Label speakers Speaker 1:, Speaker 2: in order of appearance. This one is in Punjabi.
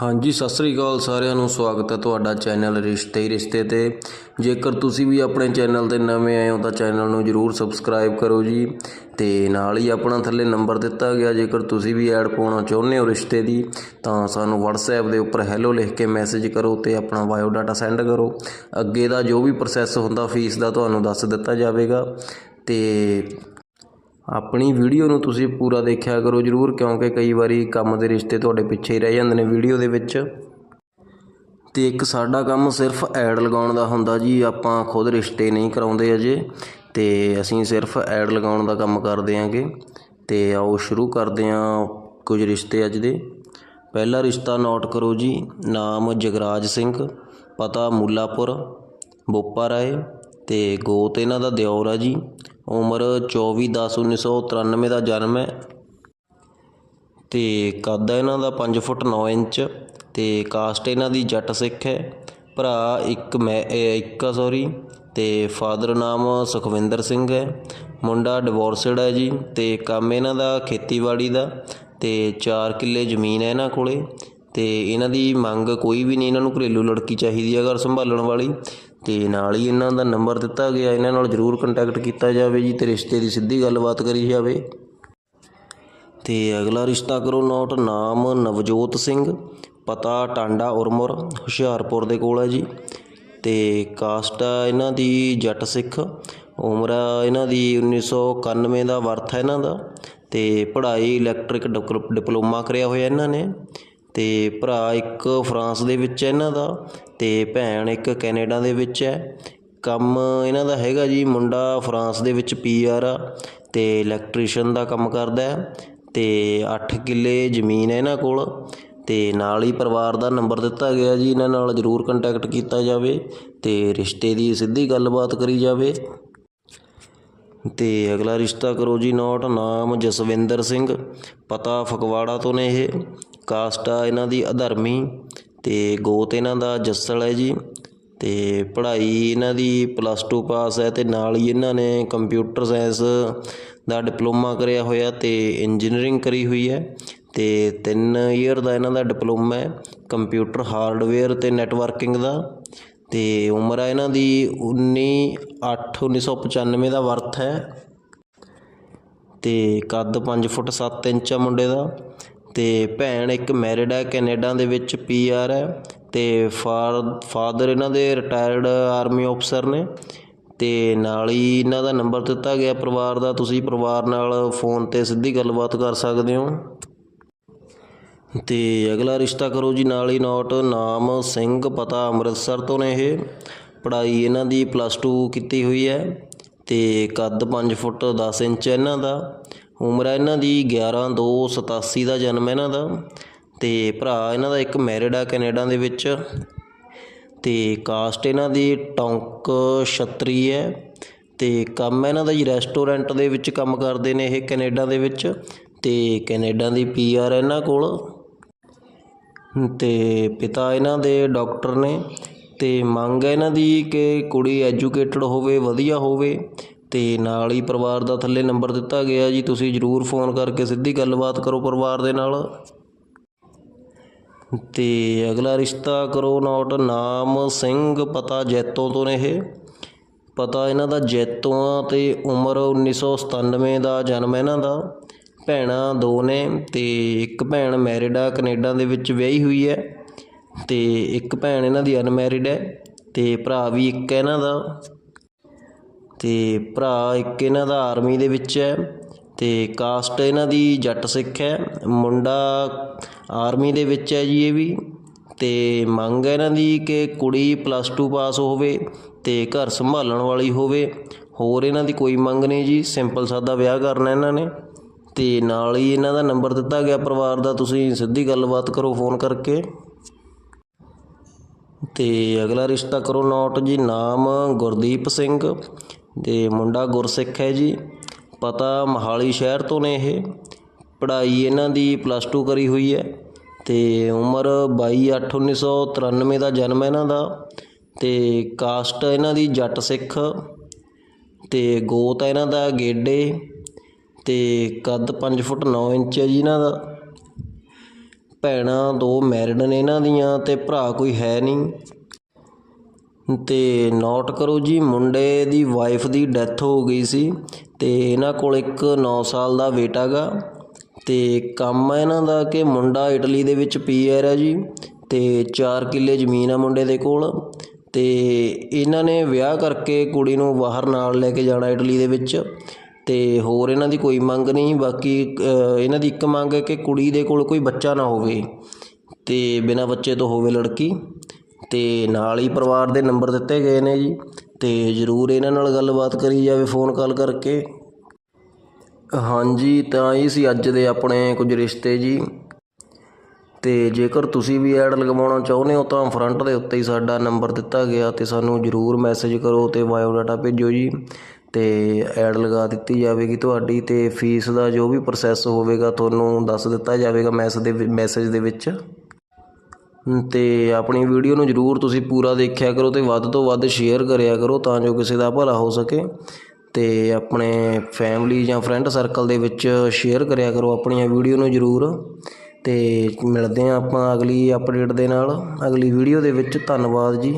Speaker 1: ਹਾਂਜੀ, ਸਤਿ ਸ੍ਰੀ ਅਕਾਲ ਸਾਰਿਆਂ ਨੂੰ। ਸਵਾਗਤ ਹੈ ਤੁਹਾਡਾ ਚੈਨਲ ਰਿਸ਼ਤੇ ਹੀ ਰਿਸ਼ਤੇ ਤੇ। ਜੇਕਰ ਤੁਸੀਂ ਵੀ ਆਪਣੇ ਚੈਨਲ ਤੇ ਨਵੇਂ ਆਏ ਹੋ ਤਾਂ ਚੈਨਲ ਨੂੰ ਜਰੂਰ ਸਬਸਕ੍ਰਾਈਬ ਕਰੋ ਜੀ। ਤੇ ਨਾਲ ਹੀ ਆਪਣਾ ਥੱਲੇ ਨੰਬਰ ਦਿੱਤਾ ਗਿਆ, ਜੇਕਰ ਤੁਸੀਂ ਵੀ ਐਡ ਪਾਉਣਾ ਚਾਹੁੰਦੇ ਹੋ ਰਿਸ਼ਤੇ ਦੀ, ਤਾਂ ਸਾਨੂੰ WhatsApp ਦੇ ਉੱਪਰ ਹੈਲੋ ਲਿਖ ਕੇ ਮੈਸੇਜ ਕਰੋ ਤੇ ਆਪਣਾ ਬਾਇਓ ਡਾਟਾ ਸੈਂਡ ਕਰੋ। ਅੱਗੇ ਦਾ ਜੋ ਵੀ ਪ੍ਰੋਸੈਸ ਹੁੰਦਾ ਫੀਸ ਦਾ ਤੁਹਾਨੂੰ ਦੱਸ ਦਿੱਤਾ ਜਾਵੇਗਾ। ਤੇ ਆਪਣੀ ਵੀਡੀਓ ਨੂੰ ਤੁਸੀਂ ਪੂਰਾ ਦੇਖਿਆ ਕਰੋ ਜਰੂਰ, ਕਿਉਂਕਿ ਕਈ ਵਾਰੀ ਕੰਮ ਦੇ ਰਿਸ਼ਤੇ ਤੁਹਾਡੇ ਪਿੱਛੇ ਹੀ ਰਹਿ ਜਾਂਦੇ ਨੇ ਵੀਡੀਓ ਦੇ ਵਿੱਚ। ਤੇ ਇੱਕ ਸਾਡਾ ਕੰਮ ਸਿਰਫ ਐਡ ਲਗਾਉਣ ਦਾ ਹੁੰਦਾ ਜੀ, ਆਪਾਂ ਖੁਦ ਰਿਸ਼ਤੇ ਨਹੀਂ ਕਰਾਉਂਦੇ ਅਜੇ, ਤੇ ਅਸੀਂ ਸਿਰਫ ਐਡ ਲਗਾਉਣ ਦਾ ਕੰਮ ਕਰਦੇ ਆਂਗੇ। ਤੇ ਆਓ ਸ਼ੁਰੂ ਕਰਦੇ ਆਂ ਕੁਝ ਰਿਸ਼ਤੇ ਅੱਜ ਦੇ। ਪਹਿਲਾ ਰਿਸ਼ਤਾ ਨੋਟ ਕਰੋ ਜੀ, ਨਾਮ ਜਗਰਾਜ ਸਿੰਘ, ਪਤਾ ਮੁੱਲਾਪੁਰ, ਬੋਪਾ ਰਾਏ ਅਤੇ ਗੋਤ ਇਹਨਾਂ ਦਾ ਦਿਓਰ ਆ ਜੀ। ਉਮਰ 24/10/1993 ਦਾ ਜਨਮ ਹੈ। ਅਤੇ ਕੱਦ ਹੈ ਇਹਨਾਂ ਦਾ 5 ਫੁੱਟ 9 ਇੰਚ ਅਤੇ ਕਾਸਟ ਇਹਨਾਂ ਦੀ ਜੱਟ ਸਿੱਖ ਹੈ। ਭਰਾ ਇੱਕ ਮੈਂ ਇੱਕ ਸੌਰੀ ਤੇ ਫਾਦਰ ਨਾਮ ਸੁਖਵਿੰਦਰ ਸਿੰਘ ਹੈ। ਮੁੰਡਾ ਡਿਵੋਰਸਡ ਹੈ ਜੀ ਤੇ ਕੰਮ ਇਹਨਾਂ ਦਾ ਖੇਤੀਬਾੜੀ ਦਾ ਤੇ 4 ਕਿੱਲੇ ਜ਼ਮੀਨ ਹੈ ਇਹਨਾਂ ਕੋਲੇ। ਤੇ ਇਹਨਾਂ ਦੀ ਮੰਗ ਕੋਈ ਵੀ ਨਹੀਂ, ਇਹਨਾਂ ਨੂੰ ਘਰੇਲੂ ਲੜਕੀ ਚਾਹੀਦੀ ਹੈ ਘਰ ਸੰਭਾਲਣ ਵਾਲੀ। ਅਤੇ ਨਾਲ ਹੀ ਇਹਨਾਂ ਦਾ ਨੰਬਰ ਦਿੱਤਾ ਗਿਆ, ਇਹਨਾਂ ਨਾਲ ਜਰੂਰ ਕੰਟੈਕਟ ਕੀਤਾ ਜਾਵੇ ਜੀ ਅਤੇ ਰਿਸ਼ਤੇ ਦੀ ਸਿੱਧੀ ਗੱਲਬਾਤ ਕਰੀ ਜਾਵੇ। ਅਤੇ ਅਗਲਾ ਰਿਸ਼ਤਾ ਕਰੋ ਨੋਟ, ਨਾਮ ਨਵਜੋਤ ਸਿੰਘ, ਪਤਾ ਟਾਂਡਾ ਉਰਮੁਰ, ਹੁਸ਼ਿਆਰਪੁਰ ਦੇ ਕੋਲ ਹੈ ਜੀ। ਅਤੇ ਕਾਸਟ ਆ ਇਹਨਾਂ ਦੀ ਜੱਟ ਸਿੱਖ, ਉਮਰ ਆ ਇਹਨਾਂ ਦੀ 1991 ਦਾ ਵਰਥ ਹੈ ਇਹਨਾਂ ਦਾ। ਅਤੇ ਪੜ੍ਹਾਈ ਇਲੈਕਟ੍ਰਿਕ ਡਿਪਲੋਮਾ ਕਰਿਆ ਹੋਇਆ ਇਹਨਾਂ ਨੇ। ਅਤੇ ਭਰਾ ਇੱਕ ਫਰਾਂਸ ਦੇ ਵਿੱਚ ਹੈ ਇਹਨਾਂ ਦਾ ਅਤੇ ਭੈਣ ਇੱਕ ਕੈਨੇਡਾ ਦੇ ਵਿੱਚ ਹੈ। ਕੰਮ ਇਹਨਾਂ ਦਾ ਹੈਗਾ ਜੀ ਮੁੰਡਾ ਫਰਾਂਸ ਦੇ ਵਿੱਚ ਪੀ ਆਰ ਆ ਅਤੇ ਇਲੈਕਟ੍ਰੀਸ਼ੀਅਨ ਦਾ ਕੰਮ ਕਰਦਾ ਹੈ ਤੇ 8 ਕਿੱਲੇ ਜ਼ਮੀਨ ਹੈ ਇਹਨਾਂ ਕੋਲ ਅਤੇ ਨਾਲ ਹੀ ਪਰਿਵਾਰ ਦਾ ਨੰਬਰ ਦਿੱਤਾ ਗਿਆ ਜੀ ਇਹਨਾਂ ਨਾਲ ਜਰੂਰ ਕੰਟੈਕਟ ਕੀਤਾ ਜਾਵੇ ਅਤੇ ਰਿਸ਼ਤੇ ਦੀ ਸਿੱਧੀ ਗੱਲਬਾਤ ਕਰੀ ਜਾਵੇ। ਤੇ ਅਗਲਾ ਰਿਸ਼ਤਾ ਕਰੋ ਜੀ ਨੋਟ, ਨਾਮ ਜਸਵਿੰਦਰ ਸਿੰਘ, ਪਤਾ ਫਗਵਾੜਾ ਤੋਂ ਨੇ ਇਹ। ਕਾਸਟ ਆ ਇਹਨਾਂ ਦੀ ਅਧਰਮੀ ਅਤੇ ਗੋਤ ਇਹਨਾਂ ਦਾ ਜੱਸਲ ਹੈ ਜੀ ਅਤੇ ਪੜ੍ਹਾਈ ਇਹਨਾਂ ਦੀ ਪਲੱਸ ਟੂ ਪਾਸ ਹੈ ਅਤੇ ਨਾਲ ਹੀ ਇਹਨਾਂ ਨੇ ਕੰਪਿਊਟਰ ਸਾਇੰਸ ਦਾ ਡਿਪਲੋਮਾ ਕਰਿਆ ਹੋਇਆ ਅਤੇ ਇੰਜੀਨੀਅਰਿੰਗ ਕਰੀ ਹੋਈ ਹੈ ਅਤੇ 3 ਈਅਰ ਦਾ ਇਹਨਾਂ ਦਾ ਡਿਪਲੋਮਾ ਹੈ ਕੰਪਿਊਟਰ ਹਾਰਡਵੇਅਰ ਅਤੇ ਨੈਟਵਰਕਿੰਗ ਦਾ ਅਤੇ ਉਮਰ ਹੈ ਇਹਨਾਂ ਦੀ 19 8 1995 ਦਾ ਵਰਥ ਹੈ ਅਤੇ ਕੱਦ 5 ਫੁੱਟ 7 ਇੰਚ ਆ ਮੁੰਡੇ ਦਾ ਅਤੇ ਭੈਣ ਇੱਕ ਮੈਰਿਡ ਹੈ ਕੈਨੇਡਾ ਦੇ ਵਿੱਚ ਪੀ ਆਰ ਹੈ ਅਤੇ ਤੇ ਫਾਦਰ ਇਹਨਾਂ ਦੇ ਰਿਟਾਇਰਡ ਆਰਮੀ ਔਫਿਸਰ ਨੇ ਅਤੇ ਨਾਲ ਹੀ ਇਹਨਾਂ ਦਾ ਨੰਬਰ ਦਿੱਤਾ ਗਿਆ ਪਰਿਵਾਰ ਦਾ, ਤੁਸੀਂ ਪਰਿਵਾਰ ਨਾਲ ਫੋਨ ਤੇ ਸਿੱਧੀ ਗੱਲਬਾਤ ਕਰ ਸਕਦੇ ਹੋ। ਅਤੇ ਅਗਲਾ ਰਿਸ਼ਤਾ ਕਰੋ ਜੀ, ਨਾਲ ਹੀ ਨੋਟ ਨਾਮ ਸਿੰਘ, ਪਤਾ ਅੰਮ੍ਰਿਤਸਰ ਤੋਂ ਨੇ ਇਹ। ਪੜ੍ਹਾਈ ਇਹਨਾਂ ਦੀ ਪਲੱਸ 2 ਕੀਤੀ ਹੋਈ ਹੈ ਅਤੇ ਕੱਦ 5 ਫੁੱਟ 10 ਇੰਚ ਹੈ ਇਹਨਾਂ ਦਾ। ਉਮਰ ਹੈ ਇਹਨਾਂ ਦੀ 11 2 87 ਦਾ ਜਨਮ ਇਹਨਾਂ ਦਾ ਤੇ ਭਰਾ ਇਹਨਾਂ ਦਾ ਇੱਕ ਮੈਰਿਡ ਆ ਕੈਨੇਡਾ ਦੇ ਵਿੱਚ ਤੇ ਕਾਸਟ ਇਹਨਾਂ ਦੀ ਟੌਂਕ ਛਤਰੀ ਹੈ ਤੇ ਕੰਮ ਇਹਨਾਂ ਦਾ ਜੀ ਰੈਸਟੋਰੈਂਟ ਦੇ ਵਿੱਚ ਕੰਮ ਕਰਦੇ ਨੇ ਇਹ ਕੈਨੇਡਾ ਦੇ ਵਿੱਚ ਤੇ ਕੈਨੇਡਾ ਦੀ ਪੀਆਰ ਇਹਨਾਂ ਕੋਲ ਤੇ ਪਿਤਾ ਇਹਨਾਂ ਦੇ ਡਾਕਟਰ ਨੇ ਤੇ ਮੰਗ ਹੈ ਇਹਨਾਂ ਦੀ ਕਿ ਕੁੜੀ ਐਜੂਕੇਟਡ ਹੋਵੇ, ਵਧੀਆ ਹੋਵੇ ਅਤੇ ਨਾਲ ਹੀ ਪਰਿਵਾਰ ਦਾ ਥੱਲੇ ਨੰਬਰ ਦਿੱਤਾ ਗਿਆ ਜੀ, ਤੁਸੀਂ ਜਰੂਰ ਫੋਨ ਕਰਕੇ ਸਿੱਧੀ ਗੱਲਬਾਤ ਕਰੋ ਪਰਿਵਾਰ ਦੇ ਨਾਲ। ਤੇ ਅਗਲਾ ਰਿਸ਼ਤਾ ਕਰੋ ਨੋਟ, ਨਾਮ ਸਿੰਘ, ਪਤਾ ਜੈਤੋਂ ਤੋਂ ਨੇ ਇਹ। ਪਤਾ ਇਹਨਾਂ ਦਾ ਜੈਤੋਂ ਆ ਤੇ ਉਮਰ 1997 ਦਾ, ਜਨਮ ਇਹਨਾਂ ਦਾ। ਭੈਣਾਂ ਦੋ ਨੇ ਤੇ ਇੱਕ ਭੈਣ ਮੈਰਿਡ ਆ, ਕੈਨੇਡਾ ਦੇ ਵਿੱਚ ਵਿਆਹੀ ਹੋਈ ਹੈ। ਤੇ ਇੱਕ ਭੈਣ ਇਹਨਾਂ ਦੀ ਅਨਮੈਰਿਡ ਹੈ ਤੇ ਭਰਾ ਵੀ ਇੱਕ ਹੈ ਇਹਨਾਂ ਦਾ। ਅਤੇ ਭਰਾ ਇੱਕ ਇਹਨਾਂ ਦਾ ਆਰਮੀ ਦੇ ਵਿੱਚ ਹੈ ਅਤੇ ਕਾਸਟ ਇਹਨਾਂ ਦੀ ਜੱਟ ਸਿੱਖ ਹੈ, ਮੁੰਡਾ ਆਰਮੀ ਦੇ ਵਿੱਚ ਹੈ ਜੀ ਇਹ ਵੀ ਅਤੇ ਮੰਗ ਹੈ ਇਹਨਾਂ ਦੀ ਕਿ ਕੁੜੀ ਪਲੱਸ ਟੂ ਪਾਸ ਹੋਵੇ ਅਤੇ ਘਰ ਸੰਭਾਲਣ ਵਾਲੀ ਹੋਵੇ, ਹੋਰ ਇਹਨਾਂ ਦੀ ਕੋਈ ਮੰਗ ਨਹੀਂ ਜੀ ਸਿੰਪਲ ਸਾਦਾ ਵਿਆਹ ਕਰਨਾ ਇਹਨਾਂ ਨੇ ਅਤੇ ਨਾਲ ਹੀ ਇਹਨਾਂ ਦਾ ਨੰਬਰ ਦਿੱਤਾ ਗਿਆ ਪਰਿਵਾਰ ਦਾ, ਤੁਸੀਂ ਸਿੱਧੀ ਗੱਲਬਾਤ ਕਰੋ ਫੋਨ ਕਰਕੇ। ਤੇ ਅਗਲਾ ਰਿਸ਼ਤਾ ਕਰੋ ਨੋਟ ਜੀ, ਨਾਮ ਗੁਰਦੀਪ ਸਿੰਘ ਤੇ ਮੁੰਡਾ ਗੁਰਸਿੱਖ ਹੈ ਜੀ। ਪਤਾ ਮਹਾਲੀ ਸ਼ਹਿਰ ਤੋਂ ਨੇ ਇਹ। ਪੜ੍ਹਾਈ ਇਹਨਾਂ ਦੀ ਪਲੱਸ 2 ਕਰੀ ਹੋਈ ਹੈ ਤੇ ਉਮਰ 22/8/1993 ਦਾ ਜਨਮ ਇਹਨਾਂ ਦਾ। ਤੇ ਕਾਸਟ ਇਹਨਾਂ ਦੀ ਜੱਟ ਸਿੱਖ। ਤੇ ਗੋਤ ਹੈ ਇਹਨਾਂ ਦਾ ਗੇਡੇ। ਤੇ ਕੱਦ 5 ਫੁੱਟ 9 ਇੰਚ ਹੈ ਜੀ ਇਹਨਾਂ ਦਾ। ਭੈਣਾਂ ਦੋ ਮੈਰਿਡ ਨੇ ਇਹਨਾਂ ਦੀਆਂ ਤੇ ਭਰਾ ਕੋਈ ਹੈ ਨਹੀਂ। ਅਤੇ ਨੋਟ ਕਰੋ ਜੀ, ਮੁੰਡੇ ਦੀ ਵਾਈਫ ਦੀ ਡੈਥ ਹੋ ਗਈ ਸੀ ਅਤੇ ਇਹਨਾਂ ਕੋਲ ਇੱਕ ਨੌ ਸਾਲ ਦਾ ਬੇਟਾ ਗਾ ਅਤੇ ਕੰਮ ਹੈ ਇਹਨਾਂ ਦਾ ਕਿ ਮੁੰਡਾ ਇਟਲੀ ਦੇ ਵਿੱਚ ਪੀਆਰ ਹੈ ਜੀ ਅਤੇ ਚਾਰ ਕਿੱਲੇ ਜ਼ਮੀਨ ਆ ਮੁੰਡੇ ਦੇ ਕੋਲ ਅਤੇ ਇਹਨਾਂ ਨੇ ਵਿਆਹ ਕਰਕੇ ਕੁੜੀ ਨੂੰ ਬਾਹਰ ਨਾਲ ਲੈ ਕੇ ਜਾਣਾ ਇਟਲੀ ਦੇ ਵਿੱਚ ਅਤੇ ਹੋਰ ਇਹਨਾਂ ਦੀ ਕੋਈ ਮੰਗ ਨਹੀਂ, ਬਾਕੀ ਇਹਨਾਂ ਦੀ ਇੱਕ ਮੰਗ ਹੈ ਕਿ ਕੁੜੀ ਦੇ ਕੋਲ ਕੋਈ ਬੱਚਾ ਨਾ ਹੋਵੇ ਅਤੇ ਬਿਨਾਂ ਬੱਚੇ ਤੋਂ ਹੋਵੇ ਲੜਕੀ। ਅਤੇ ਨਾਲ ਹੀ ਪਰਿਵਾਰ ਦੇ ਨੰਬਰ ਦਿੱਤੇ ਗਏ ਨੇ ਜੀ। ਅਤੇ ਜ਼ਰੂਰ ਇਹਨਾਂ ਨਾਲ ਗੱਲਬਾਤ ਕਰੀ ਜਾਵੇ, ਫੋਨ ਕਾਲ ਕਰਕੇ। ਹਾਂਜੀ, ਤਾਂ ਇਹ ਸੀ ਅੱਜ ਦੇ ਆਪਣੇ ਕੁਝ ਰਿਸ਼ਤੇ ਜੀ। ਅਤੇ ਜੇਕਰ ਤੁਸੀਂ ਵੀ ਐਡ ਲਗਵਾਉਣਾ ਚਾਹੁੰਦੇ ਹੋ, ਤਾਂ ਫਰੰਟ ਦੇ ਉੱਤੇ ਹੀ ਸਾਡਾ ਨੰਬਰ ਦਿੱਤਾ ਗਿਆ ਅਤੇ ਸਾਨੂੰ ਜ਼ਰੂਰ ਮੈਸੇਜ ਕਰੋ ਅਤੇ ਬਾਇਓਡਾਟਾ ਭੇਜੋ ਜੀ। ਅਤੇ ਐਡ ਲਗਾ ਦਿੱਤੀ ਜਾਵੇਗੀ ਤੁਹਾਡੀ ਅਤੇ ਫੀਸ ਦਾ ਜੋ ਵੀ ਪ੍ਰੋਸੈਸ ਹੋਵੇਗਾ, ਤੁਹਾਨੂੰ ਦੱਸ ਦਿੱਤਾ ਜਾਵੇਗਾ ਮੈਸੇਜ ਦੇ ਮੈਸੇਜ ਦੇ ਵਿੱਚ। ਅਤੇ ਆਪਣੀ ਵੀਡੀਓ ਨੂੰ ਜਰੂਰ ਤੁਸੀਂ ਪੂਰਾ ਦੇਖਿਆ ਕਰੋ ਅਤੇ ਵੱਧ ਤੋਂ ਵੱਧ ਸ਼ੇਅਰ ਕਰਿਆ ਕਰੋ ਤਾਂ ਜੋ ਕਿਸੇ ਦਾ ਭਲਾ ਹੋ ਸਕੇ। ਅਤੇ ਆਪਣੇ ਫੈਮਿਲੀ ਜਾਂ ਫਰੈਂਡ ਸਰਕਲ ਦੇ ਵਿੱਚ ਸ਼ੇਅਰ ਕਰਿਆ ਕਰੋ ਆਪਣੀਆਂ ਵੀਡੀਓ ਨੂੰ ਜਰੂਰ। ਅਤੇ ਮਿਲਦੇ ਹਾਂ ਆਪਾਂ ਅਗਲੀ ਅਪਡੇਟ ਦੇ ਨਾਲ। ਅਗਲੀ ਵੀਡੀਓ ਦੇ ਵਿੱਚ। ਧੰਨਵਾਦ ਜੀ।